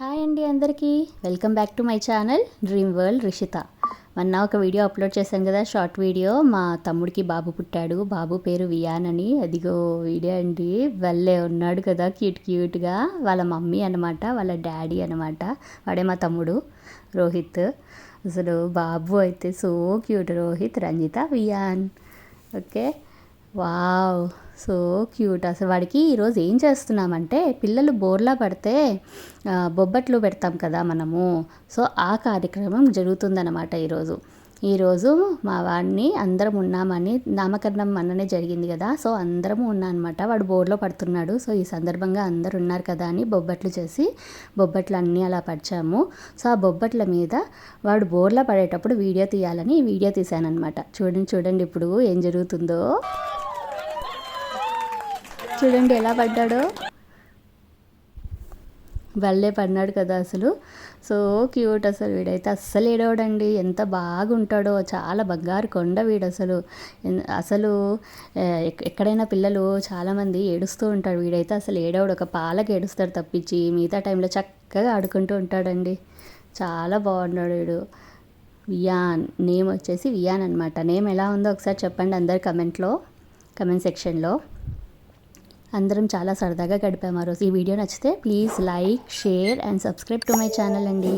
Hi అండి అందరికీ. Welcome back to my channel Dream World Rishitha. మొన్న ఒక వీడియో అప్లోడ్ చేశాను కదా షార్ట్ వీడియో. మా తమ్ముడికి బాబు పుట్టాడు. బాబు పేరు వియాన్ అని. అదిగో వీడియో అండి. వెళ్ళే ఉన్నాడు కదా క్యూట్ క్యూట్గా. వాళ్ళ మమ్మీ అనమాట వాళ్ళ డాడీ అనమాట వాడే మా తమ్ముడు రోహిత్. అసలు బాబు అయితే so cute Rohit Ranjitha Viaan. Okay? Wow so cute. అసలు వాడికి ఈరోజు ఏం చేస్తున్నామంటే పిల్లలు బోర్లా పడితే బొబ్బట్లు పెడతాం కదా మనము. సో ఆ కార్యక్రమం జరుగుతుందన్నమాట ఈరోజు ఈరోజు మా వాడిని అందరం ఉన్నామని నామకరణం మొన్ననే జరిగింది కదా. సో అందరము ఉన్నా అనమాట వాడు బోర్లో పడుతున్నాడు. సో ఈ సందర్భంగా అందరు ఉన్నారు కదా అని బొబ్బట్లు చేసి బొబ్బట్లు అన్నీ అలా పరిచాము. సో ఆ బొబ్బట్ల మీద వాడు బోర్లో పడేటప్పుడు వీడియో తీయాలని వీడియో తీశానమాట చూడండి చూడండి ఇప్పుడు ఏం జరుగుతుందో. చూడండి ఎలా పడ్డాడో. భలే పడినాడు కదా అసలు. సో క్యూట్ అసలు వీడైతే అస్సలు ఏడవడండి. ఎంత బాగుంటాడో. చాలా బంగారు కొండ వీడు అసలు. అసలు ఎక్కడైనా పిల్లలు చాలామంది ఏడుస్తూ ఉంటాడు వీడైతే అసలు ఏడవడు. ఒక పాలకు ఏడుస్తాడు తప్పించి మిగతా టైంలో చక్కగా ఆడుకుంటూ ఉంటాడండి. చాలా బాగున్నాడు వీడు. వియాన్. నేమ్ వచ్చేసి వియాన్ అనమాట నేమ్ ఎలా ఉందో ఒకసారి చెప్పండి అందరు కమెంట్లో కమెంట్ సెక్షన్లో. అందరం చాలా సరదాగా గడిపాము ఆ రోజు. ఈ వీడియో నచ్చితే please like share and subscribe to my channel అండి.